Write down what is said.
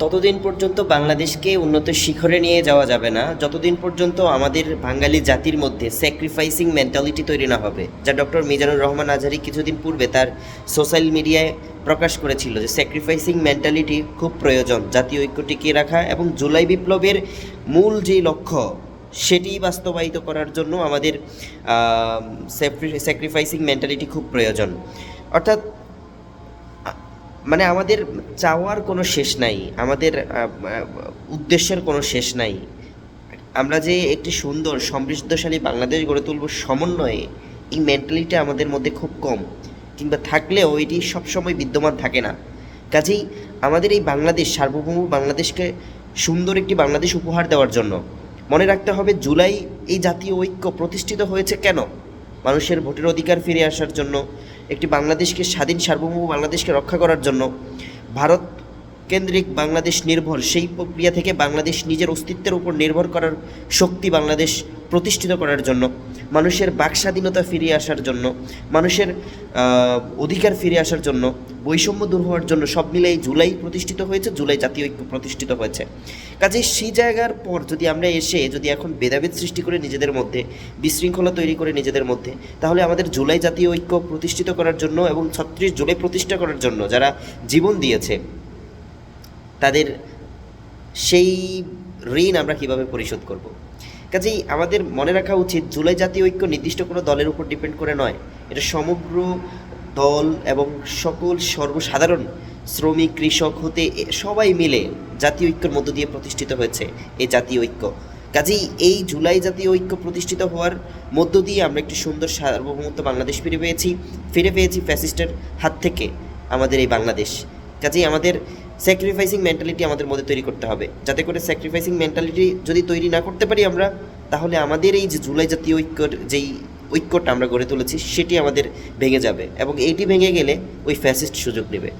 ততদিন পর্যন্ত বাংলাদেশকে উন্নত শিখরে নিয়ে যাওয়া যাবে না। যতদিন পর্যন্ত আমাদের বাঙালি জাতির মধ্যে স্যাক্রিফাইসিং মেন্টালিটি তৈরি না হবে, যা ডক্টর মিজানুর রহমান আজহারি কিছুদিন পূর্বে তার সোশ্যাল মিডিয়ায় প্রকাশ করেছিল যে স্যাক্রিফাইসিং মেন্টালিটি খুব প্রয়োজন, জাতীয় ঐক্য টিকিয়ে রাখা এবং জুলাই বিপ্লবের মূল যে লক্ষ্য সেটি বাস্তবায়িত করার জন্য আমাদের স্যাক্রিফাইসিং মেন্টালিটি খুব প্রয়োজন। অর্থাৎ মানে আমাদের চাওয়ার কোনো শেষ নাই, আমাদের উদ্দেশ্যের কোনো শেষ নাই। আমরা যে একটি সুন্দর, সমৃদ্ধশালী বাংলাদেশ গড়ে তুলব সমন্বয়ে, এই মেন্টালিটি আমাদের মধ্যে খুব কম। কিংবা থাকলেও এটি সবসময় বিদ্যমান থাকে না। কাজেই আমাদের এই বাংলাদেশ, সার্বভৌম বাংলাদেশকে সুন্দর একটি বাংলাদেশ উপহার দেওয়ার জন্য, মনে রাখতে হবে জুলাই এই জাতীয় ঐক্য প্রতিষ্ঠিত হয়েছে কেন? মানুষের ভোটের অধিকার ফিরে আসার জন্য, একটি বাংলাদেশকে স্বাধীন সার্বভৌম বাংলাদেশকে রক্ষা করার জন্য, ভারত কেন্দ্রিক বাংলাদেশ নির্ভর সেই প্রক্রিয়া থেকে বাংলাদেশ নিজের অস্তিত্বের উপর নির্ভর করার শক্তি বাংলাদেশ প্রতিষ্ঠিত করার জন্য, মানুষের বাক স্বাধীনতা ফিরিয়ে আসার জন্য, মানুষের অধিকার ফিরে আসার জন্য, বৈষম্য দূর হওয়ার জন্য সব মিলেই জুলাই প্রতিষ্ঠিত হয়েছে, জুলাই জাতীয় ঐক্য প্রতিষ্ঠিত হয়েছে। কাজে সেই জায়গার পর যদি আমরা এসে যদি এখন ভেদাভেদ সৃষ্টি করে নিজেদের মধ্যে, বিশৃঙ্খলা তৈরি করে নিজেদের মধ্যে, তাহলে আমাদের জুলাই জাতীয় ঐক্য প্রতিষ্ঠিত করার জন্য এবং ছত্রিশ জুলাই প্রতিষ্ঠা করার জন্য যারা জীবন দিয়েছে তাদের সেই ঋণ আমরা কীভাবে পরিশোধ করব? কাজেই আমাদের মনে রাখা উচিত, জুলাই জাতীয় ঐক্য নির্দিষ্ট কোনো দলের উপর ডিপেন্ড করে নয়। এটা সমগ্র দল এবং সকল সর্বসাধারণ শ্রমিক, কৃষক হতে সবাই মিলে জাতীয় ঐক্যের মধ্য দিয়ে প্রতিষ্ঠিত হয়েছে এই জাতীয় ঐক্য। কাজেই এই জুলাই জাতীয় ঐক্য প্রতিষ্ঠিত হওয়ার মধ্য দিয়ে আমরা একটি সুন্দর সার্বভৌমত্ব বাংলাদেশ ফিরে পেয়েছি। ফিরে পেয়েছি ফ্যাসিস্টের হাত থেকে আমাদের এই বাংলাদেশ। কাজেই আমাদের স্যাক্রিফাইসিং মেন্টালিটি আমাদের মধ্যে তৈরি করতে হবে। যাতে করে স্যাক্রিফাইসিং মেন্টালিটি যদি তৈরি না করতে পারি আমরা, তাহলে আমাদের এই যে জুলাই জাতীয় ঐক্যর যেই ঐক্যটা আমরা গড়ে তুলেছি, সেটি আমাদের ভেঙে যাবে এবং এইটি ভেঙে গেলে ওই ফ্যাসিস্ট সুযোগ নেবে।